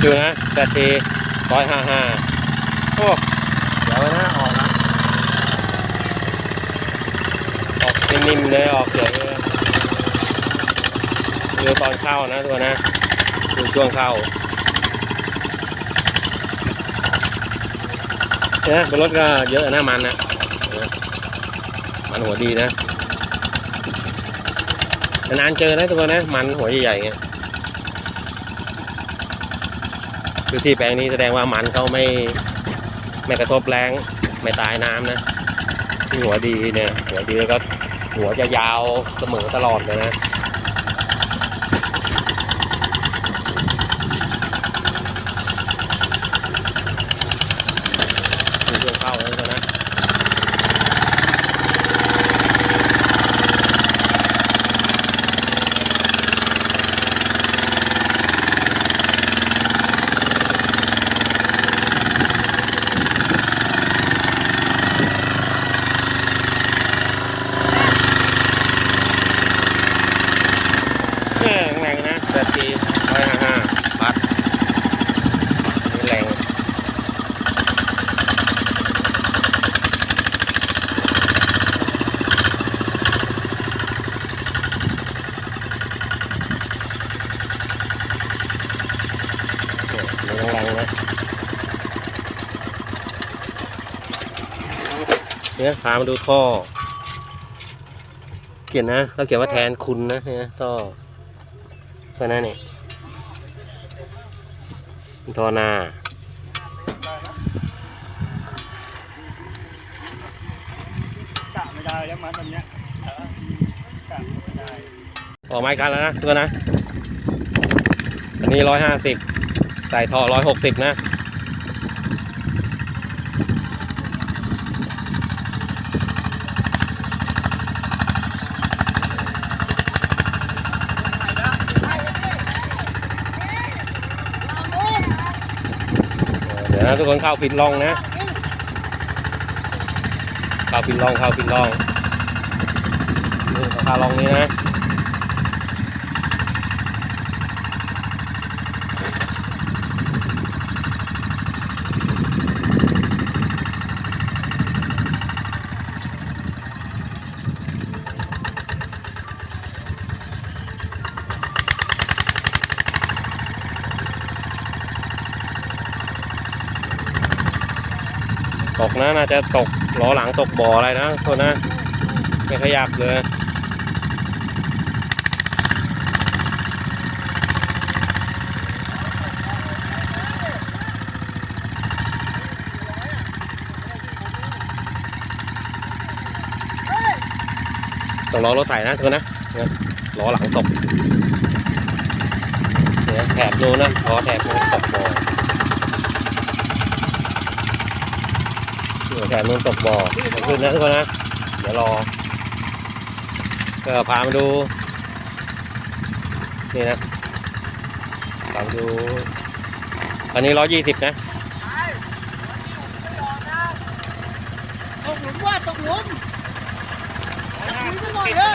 อยู่นะแปดทีร้อยห้าห้าโอ้เดี๋ยวนะออกนะออกนิ่มๆเลยออกเฉยเลยดูตอนเข้านะตัวนะดูช่วงเข้าเนี่ยบนรถก็เยอะนะมันนะมันหัวดีนะนานเจอนะตัวนะมันหัวใหญ่ๆเงี้ย พื้นที่แปลงนี้แสดงว่ามันเขาไม่ไม่กระทบแรงไม่ตายน้ำนะที่หัวดีเนี่ยหัวดีแล้วก็หัวจะยาวเสมอตลอดเลยนะมีเครื่องเข้าแล้วนะ แรงแรง นะทีร้อยห้าห้าปัดนี่แรงโอ้ไม่ต้องแรงนะเนี่ยพามาดูท่อ เขียนนะเขาเขียนว่าแทนคุณนะเนี่ยท่อ ตัวนั้นนี่ท่อหน้ากะไม่ได้แล้วมันตอนเนี้ยเออกะไม่ได้ออกไม้กันแล้วนะตัวนะ อันนี้ร้อยห้าสิบใส่ท่อร้อยหกสิบนะ นะทุกคนข้าปิดลองนะข้าปิดลองข้าปิดลองนี่เข้าลองนี้นะ ตกนะน่าจะตกล้อหลังตกบ่ออะไรนะโทษนะไม่ขยับเลยต้องล้อรถไถนะเธอนะล้อหลังตกเนี่ยแถบนู้นนะล้อแถบนู้นตกบ่อเนี่ย แถบนู้นตกบ่อเอาขึ้นนะทุกคนนะ เดี๋ยวรอ ก็พามาดู นี่นะพามาดูตอนนี้ร้อยยี่สิบนะตกหลุมว่าตกหลุมตกหลุมไปหน่อยเถอะ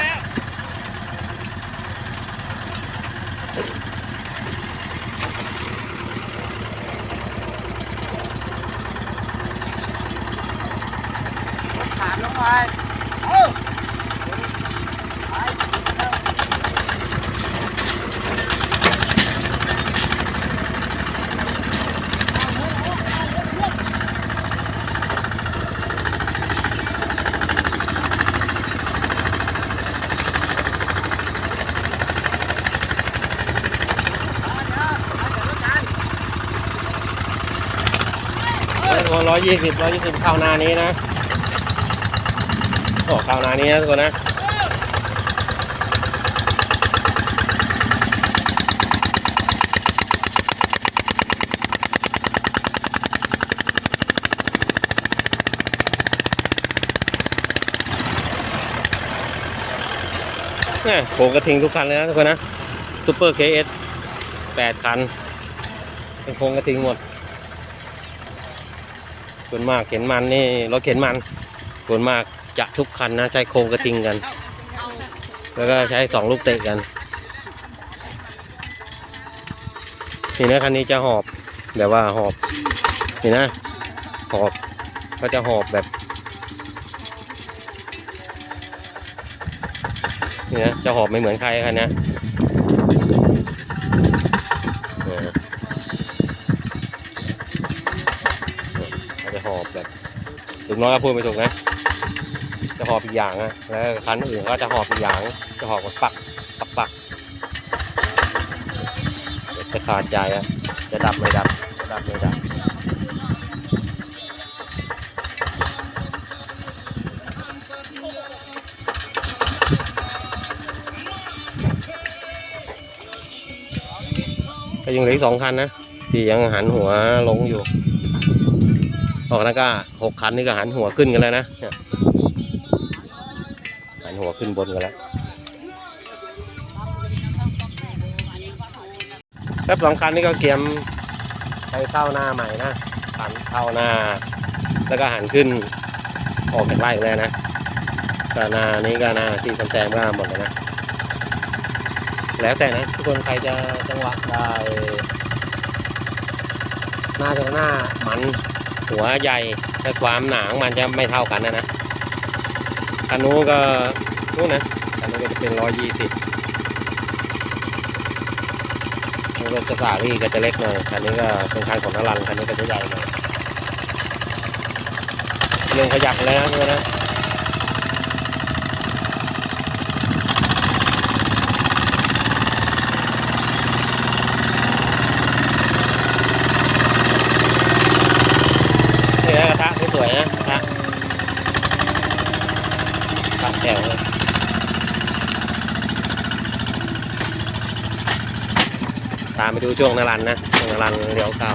ร้อยยี่สิบร้อยยี่สิบข้าวนานี้นะโอ้ข้าวนานี้นะทุกคนนะเนี่ยโผกระทิงทุกคันเลยนะทุกคนนะซูเปอร์เคเอสแปดคัน เป็นโครงกระทิงหมด ส่วนมากเข็นมันนี่รถเข็นมันส่วนมากจะทุกคันนะใช้โครงกระทิงกัน แล้วก็ใช้สองลูกเตะกันนี่นะคันนี้จะหอบแบบว่าหอบนี่นะหอบก็จะหอบแบบนี่นะจะหอบไม่เหมือนใครคันนี้ยเออเขาจะหอบแบบ ถึงน้อยก็พูดไม่ถูกนะ จะหอบอีกอย่างนะแล้วคันอื่นก็จะหอบอีกอย่าง จะหอบแบบปักปักปักจะขาดใจอะจะดับไม่ดับจะดับไม่ดับก็ยังเหลืออีกสองคันนะที่ยังหันหัวลงอยู่ ออกนั้นก็หกคันนี่ก็หันหัวขึ้นกันแล้วนะหันหัวขึ้นบนกันแล้วแล้วสองคันนี้ก็เกียมไปเข้าหน้าใหม่นะหันเข้าหน้า แล้วก็หันขึ้นออกจากไร่เลยนะก็นานี้ก็นาที่คำแซมก็หมดเลยนะแล้วแต่นะทุกคนใครจะจังหวะได้หน้าจะหน้ามัน หัวใหญ่แต่ความหนาของมันจะไม่เท่ากันนะนะคันนู้นก็นู้นนะคันนู้นก็จะเป็นร้อยยี่สิบคันนี้ก็จะสาวี่ก็จะเล็กหน่อยคันนี้ก็เป็นคันของนรันคันนี้ก็จะใหญ่หน่อยเรื่องขยับแล้วนะเพื่อนนะ นี่นะกระทะสวยๆนะกระทะกระทะ แก้วเลยตามไปดูช่วงนารันนะ ช่วงนารันเลี้ยวเข้า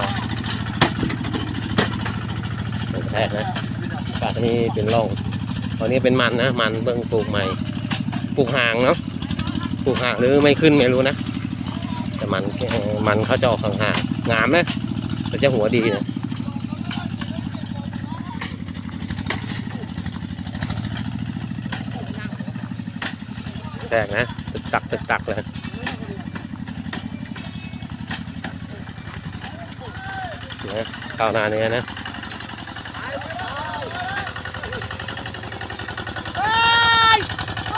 ตรงแทกนะกาดนี้เป็นร่องตอนนี้เป็นมันนะ มันเบิ่งปลูกใหม่ ปลูกห่างเนาะ ปลูกห่างหรือไม่ขึ้นไม่รู้นะ แต่มันมันเขาจะออกห่างๆงามนะแต่จะหัวดีนะ แตกนะตึกตักตึกตักเลยนะข้าวนาเนี้ยนะ ไปไป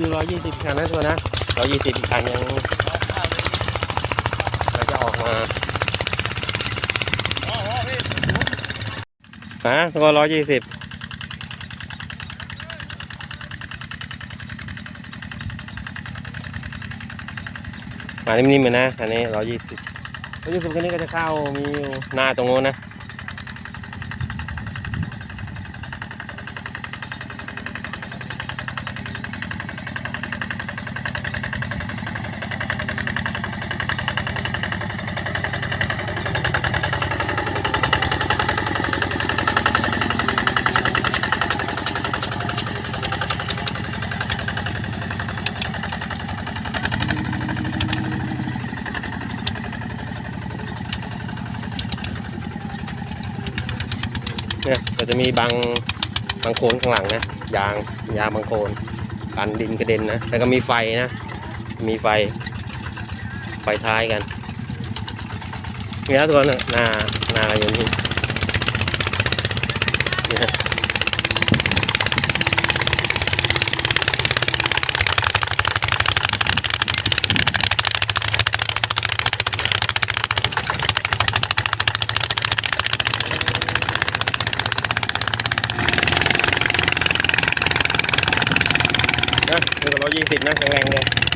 มี ร้อยยี่สิบคันนะตัวนะร้อยยี่สิบคันยังเราจะออกมาฮะตัวร้อยยี่สิบมานิ่มๆเลยนะคันนี้ร้อยยี่สิบร้อยยี่สิบคันนี้ก็จะเข้ามีอยู่หน้าตรงโน้นนะ เนี่ยก็จะมีบางบางโคนข้างหลังนะยางยางบางโคนกันดินกระเด็นนะแล้วก็มีไฟนะ มีไฟ ไฟท้ายกันนี่นะตัวนึงหน้าหน้าอะไรอย่างนี้ นะหนึ่งร้อยยี่สิบนะแรงๆเลย